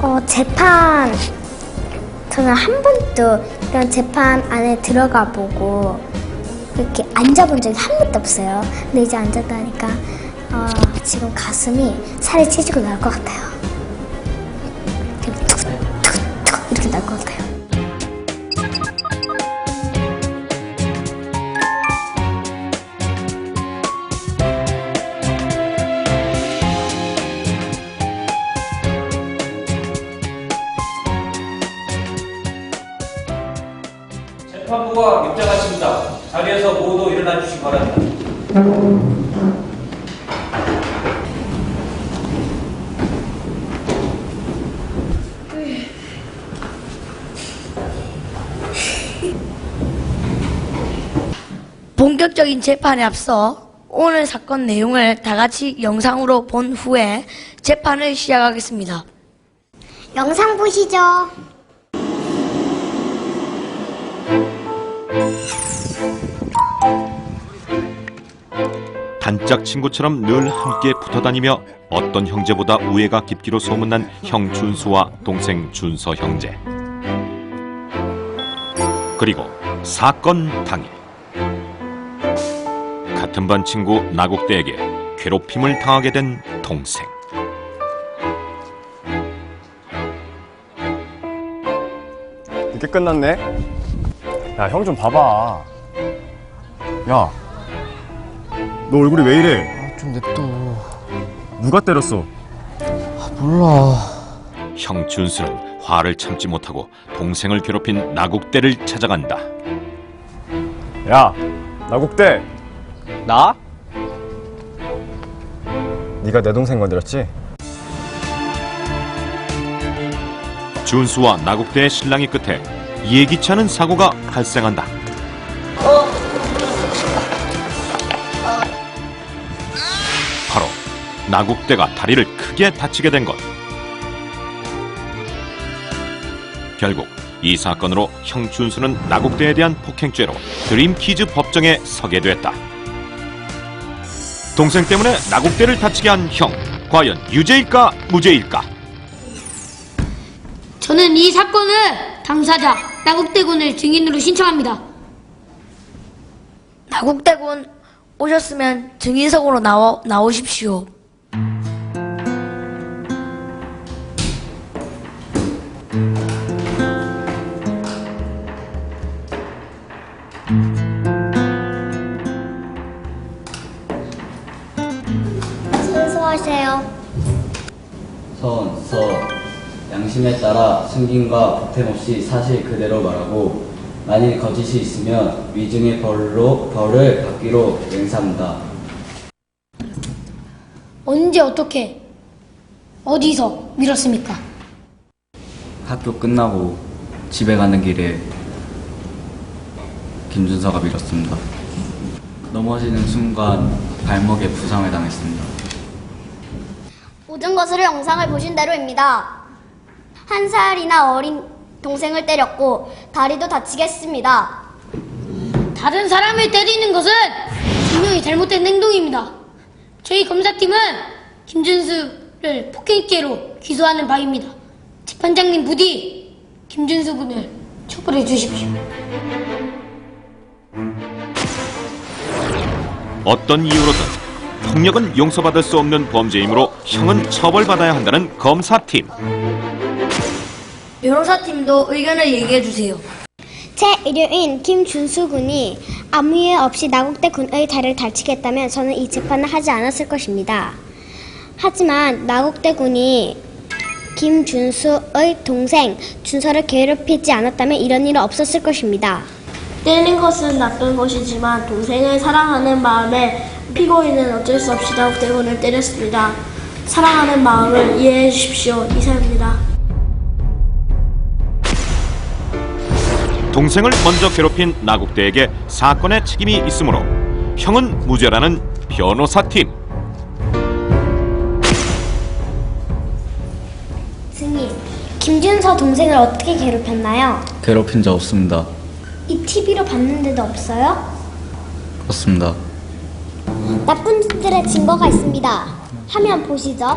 어, 재판 저는 한 번도 이런 재판 안에 들어가 보고 이렇게 앉아본 적이 한 번도 없어요. 근데 이제 앉았다니까 어, 지금 가슴이 살이 찢어지고 나올 것 같아요. 자리에서 모두 일어나 주시기 바랍니다. 본격적인 재판에 앞서 오늘 사건 내용을 다 같이 영상으로 본 후에 재판을 시작하겠습니다. 영상 보시죠. 단짝 친구처럼 늘 함께 붙어 다니며 어떤 형제보다 우애가 깊기로 소문난 형 준수와 동생 준서 형제. 그리고 사건 당일 같은 반 친구 나국대에게 괴롭힘을 당하게 된 동생. 늦게 끝났네. 야, 형 좀 봐봐. 야, 너 얼굴이 왜 이래? 좀 냅둬. 누가 때렸어? 몰라. 형 준수는 화를 참지 못하고 동생을 괴롭힌 나국대를 찾아간다. 야, 나국대. 나? 네가 내 동생 건드렸지? 준수와 나국대의 신랑이 끝에 예기치 않은 사고가 발생한다. 나국대가 다리를 크게 다치게 된 것. 결국 이 사건으로 형 준수는 나국대에 대한 폭행죄로 드림키즈 법정에 서게 됐다. 동생 때문에 나국대를 다치게 한 형, 과연 유죄일까 무죄일까? 저는 이 사건을 당사자 나국대군을 증인으로 신청합니다. 나국대군 오셨으면 증인석으로 나오, 나오십시오. 양심에 따라 승진과 보탬 없이 사실 그대로 말하고 만일 거짓이 있으면 위증의 벌로 벌을 받기로 맹세합니다. 언제 어떻게 어디서 밀었습니까? 학교 끝나고 집에 가는 길에 김준서가 밀었습니다. 넘어지는 순간 발목에 부상을 당했습니다. 모든 것을 영상을 보신 대로입니다. 한 살이나 어린 동생을 때렸고 다리도 다치게 했습니다. 다른 사람을 때리는 것은 분명히 잘못된 행동입니다. 저희 검사팀은 김준수를 폭행죄로 기소하는 바입니다. 재판장님 부디 김준수 군을 처벌해 주십시오. 어떤 이유로든 폭력은 용서받을 수 없는 범죄이므로 형은 처벌받아야 한다는 검사팀. 변호사팀도 의견을 얘기해 주세요. 제 의뢰인 김준수 군이 아무 이유 없이 나국대 군의 다리를 다치게 했다면 저는 이 재판을 하지 않았을 것입니다. 하지만 나국대 군이 김준수의 동생 준서를 괴롭히지 않았다면 이런 일은 없었을 것입니다. 때리는 것은 나쁜 것이지만 동생을 사랑하는 마음에 피고인은 어쩔 수 없이 나국대 군을 때렸습니다. 사랑하는 마음을 이해해 주십시오. 이사입니다. 동생을 먼저 괴롭힌 나국대에게 사건의 책임이 있으므로 형은 무죄라는 변호사팀. 승희, 김준서 동생을 어떻게 괴롭혔나요? 괴롭힌 적 없습니다. 이 TV로 봤는데도 없어요? 그렇습니다. 나쁜 짓들의 증거가 있습니다. 화면 보시죠.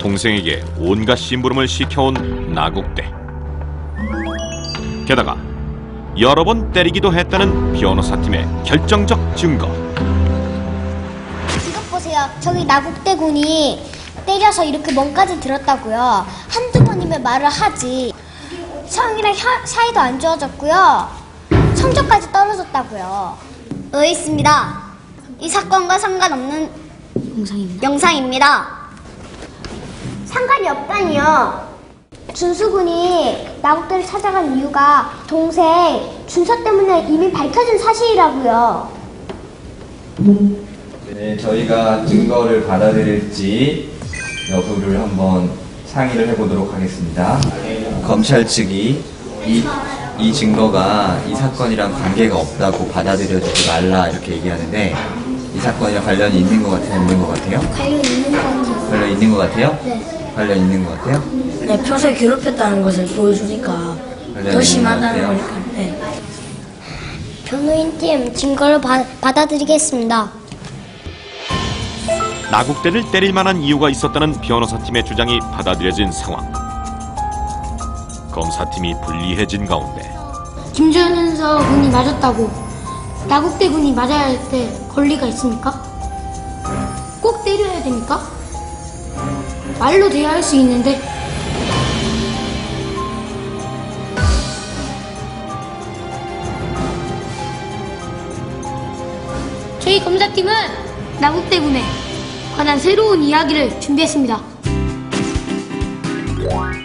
동생에게 온갖 심부름을 시켜온 나국대. 게다가 여러 번 때리기도 했다는 변호사팀의 결정적 증거. 이것 보세요. 저기 나국대군이 때려서 이렇게 멍까지 들었다고요. 한두 번이면 말을 하지. 성이랑 혀- 사이도 안 좋아졌고요. 성적까지 떨어졌다고요. 어 있습니다. 이 사건과 상관없는 영상입니다. 영상입니다. 상관이 없다니요. 준수군이 나국대를 찾아간 이유가 동생 준서 때문에 이미 밝혀진 사실이라고요. 네, 저희가 증거를 받아들일지 여부를 한번 상의를 해보도록 하겠습니다. 검찰 측이 이, 이 증거가 이 사건이랑 관계가 없다고 받아들여주지 말라 이렇게 얘기하는데 이 사건이랑 관련이 있는 것 같아요? 없는 것 같아요? 관련 있는 것 같아요. 관련 있는 것 같아요? 네. 관련 있는 것 같아요? 네, 평소에 괴롭혔다는 것을 보여주니까 관련 더 있는 심하다는 것 같아요? 거니까. 네. 변호인 팀 증거를 바, 받아들이겠습니다. 나국대를 때릴 만한 이유가 있었다는 변호사팀의 주장이 받아들여진 상황. 검사팀이 불리해진 가운데 김준서 군이 맞았다고 나국대 군이 맞아야 할 때 권리가 있습니까? 꼭 때려야 됩니까? 말로 대화할 수 있는데 저희 검사팀은 나국대 군에 관한 새로운 이야기를 준비했습니다.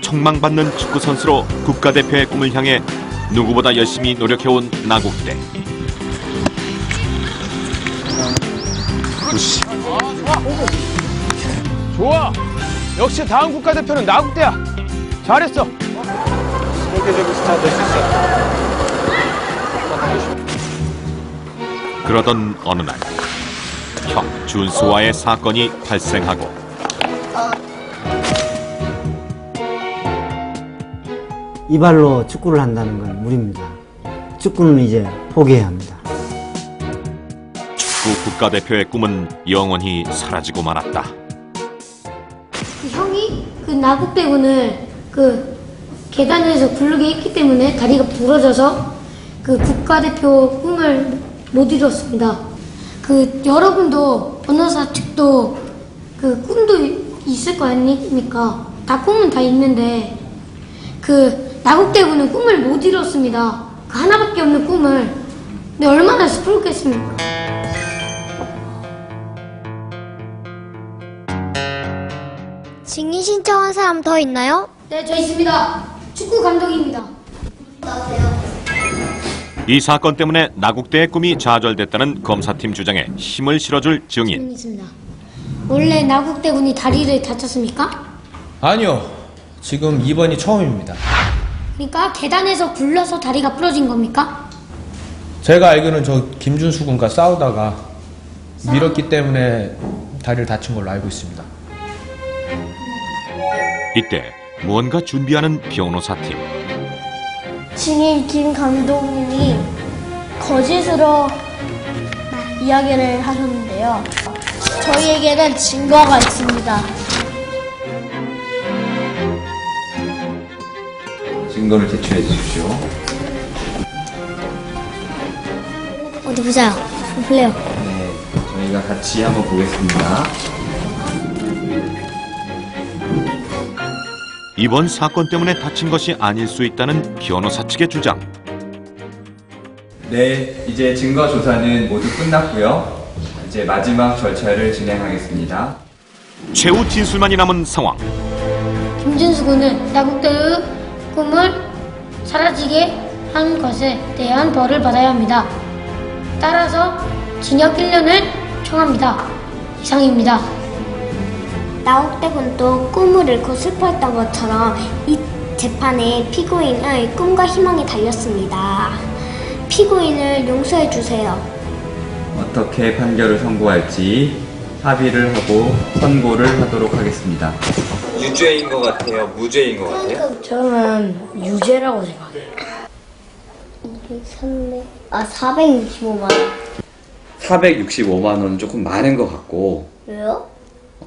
촉망받는 축구 선수로 국가대표의 꿈을 향해 누구보다 열심히 노력해온 나국대. 좋아. 역시 다음 국가대표는 나국대야. 잘했어. 그러던 어느 날, 형 준수와의 사건이 발생하고 이발로 축구를 한다는 건 무리입니다. 축구는 이제 포기해야 합니다. 축구 국가대표의 꿈은 영원히 사라지고 말았다. 그 나국대군을 그 계단에서 굴르게 했기 때문에 다리가 부러져서 그 국가대표 꿈을 못 이뤘습니다. 그 여러분도 변호사 측도 그 꿈도 있을 거 아닙니까? 다 꿈은 다 있는데 그 나국대군은 꿈을 못 이뤘습니다. 그 하나밖에 없는 꿈을 근데 얼마나 슬프겠습니까? 증인 신청한 사람 더 있나요? 네, 저 있습니다. 축구 감독입니다. 이 사건 때문에 나국대의 꿈이 좌절됐다는 검사팀 주장에 힘을 실어줄 증인. 있습니다. 원래 나국대 군이 다리를 다쳤습니까? 아니요. 지금 이번이 처음입니다. 그러니까 계단에서 굴러서 다리가 부러진 겁니까? 제가 알기로는 저 김준수 군과 싸우다가 밀었기 때문에 다리를 다친 걸로 알고 있습니다. 이때 무언가 준비하는 변호사팀. 증인 김 감독님이 거짓으로 이야기를 하셨는데요. 저희에게는 증거가 있습니다. 증거를 제출해 주십시오. 어디 보자요. 볼래요. 네, 저희가 같이 한번 보겠습니다. 이번 사건 때문에 다친 것이 아닐 수 있다는 변호사 측의 주장. 네, 이제 증거 조사는 모두 끝났고요. 이제 마지막 절차를 진행하겠습니다. 최후 진술만이 남은 상황. 김준수 군은 야국대의 꿈을 사라지게 한 것에 대한 벌을 받아야 합니다. 따라서 징역 1년을 청합니다. 이상입니다. 나옥대군 도 꿈을 잃고 슬퍼했던 것처럼 이 재판에 피고인의 꿈과 희망이 달렸습니다. 피고인을 용서해 주세요. 어떻게 판결을 선고할지 합의를 하고 선고를 하도록 하겠습니다. 유죄인 것 같아요? 무죄인 것 같아요? 저는 유죄라고 생각해요. 300, 아 465만 원. 465만 원은 조금 많은 것 같고 왜요?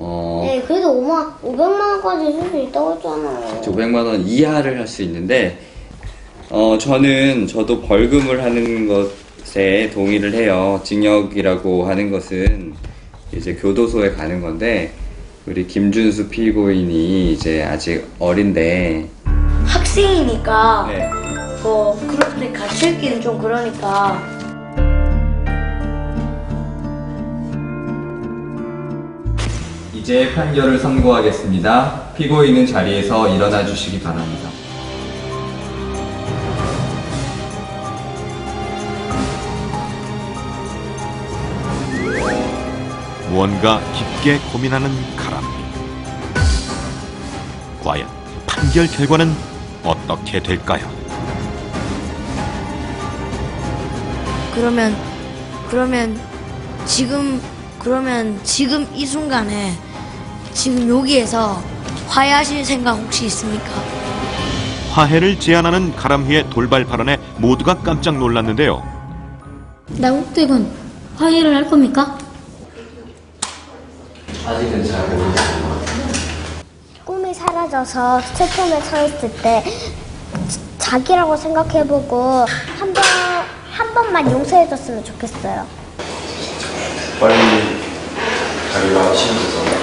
어, 네, 그래도 5만, 500만 원까지 쓸 수 있다고 했잖아요. 500만 원 이하를 할 수 있는데 어, 저는 저도 벌금을 하는 것에 동의를 해요. 징역이라고 하는 것은 이제 교도소에 가는 건데 우리 김준수 피고인이 이제 아직 어린데 학생이니까 네. 뭐 그럴 때 같이 있기는 좀 그러니까 이제 판결을 선고하겠습니다. 피고인은 자리에서 일어나 주시기 바랍니다. 무언가 깊게 고민하는 가람. 과연 판결 결과는 어떻게 될까요? 그러면 그러면 지금 그러면 지금 이 순간에 지금 여기에서 화해하실 생각 혹시 있습니까? 화해를 제안하는 가람휘의 돌발 발언에 모두가 깜짝 놀랐는데요. 나국대군 화해를 할 겁니까? 아직은 잘 모르겠습니다. 꿈이 사라져서 슬픔에 서 있을 때 자기라고 생각해보고 한 번, 한 번만 용서해줬으면 좋겠어요. 빨리 자기가 치료돼서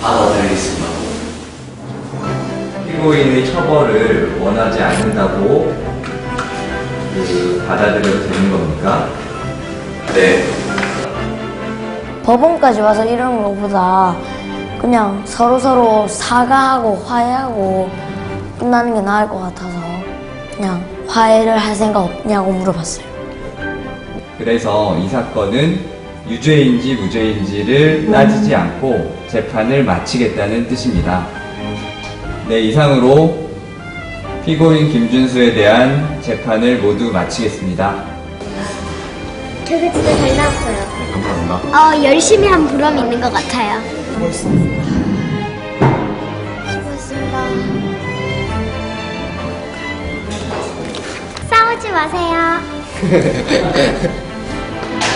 받아들이겠습니다. 피고인의 처벌을 원하지 않는다고 그 받아들여도 되는 겁니까? 네. 법원까지 와서 이러는 것보다 그냥 서로 서로 사과하고 화해하고 끝나는 게 나을 것 같아서 그냥 화해를 할 생각 없냐고 물어봤어요. 그래서 이 사건은 유죄인지 무죄인지를 따지지 않고 재판을 마치겠다는 뜻입니다. 네, 이상으로 피고인 김준수에 대한 재판을 모두 마치겠습니다. 되게 진짜 잘 나왔어요. 감사합니다. 어, 열심히 한 보람이 있는 것 같아요. 수고했습니다. 싸우지 마세요.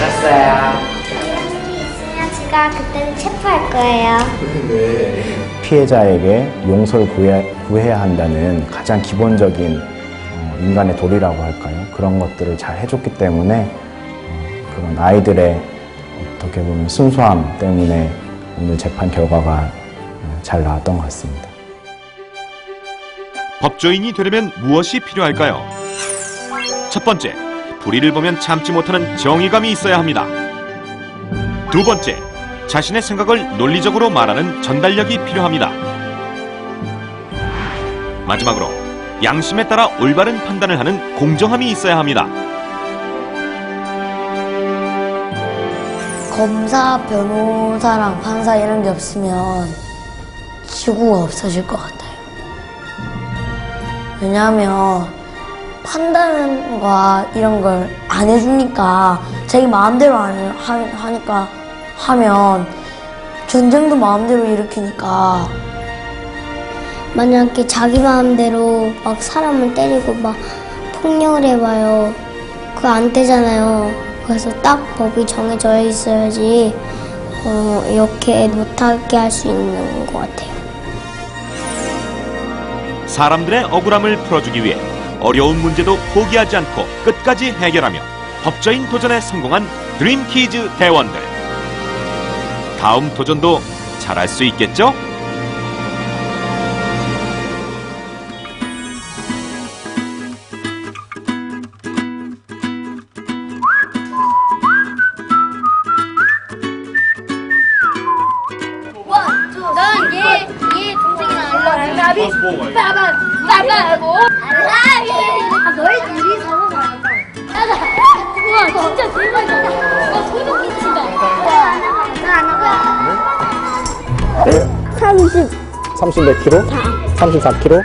알았어요. 일이 있으면 제가 그때는 체포할 거예요. 피해자에게 용서를 구해, 구해야 한다는 가장 기본적인 어, 인간의 도리라고 할까요? 그런 것들을 잘 해줬기 때문에 어, 그런 아이들의 어떻게 보면 순수함 때문에 오늘 재판 결과가 어, 잘 나왔던 것 같습니다. 법조인이 되려면 무엇이 필요할까요? 첫 번째, 불의를 보면 참지 못하는 정의감이 있어야 합니다. 두 번째, 자신의 생각을 논리적으로 말하는 전달력이 필요합니다. 마지막으로, 양심에 따라 올바른 판단을 하는 공정함이 있어야 합니다. 검사, 변호사랑 판사 이런 게 없으면 지구가 없어질 것 같아요. 왜냐하면 판단과 이런 걸 안 해주니까 자기 마음대로 안 해- 하, 하니까 하면 전쟁도 마음대로 일으키니까 만약에 자기 마음대로 막 사람을 때리고 막 폭력을 해봐요. 그거 안 되잖아요. 그래서 딱 법이 정해져 있어야지 어, 이렇게 못하게 할 수 있는 것 같아요. 사람들의 억울함을 풀어주기 위해 어려운 문제도 포기하지 않고 끝까지 해결하며 법조인 도전에 성공한 드림키즈 대원들. 다음 도전도 잘할 수 있겠죠? 30, 30 몇 킬로? 34 킬로?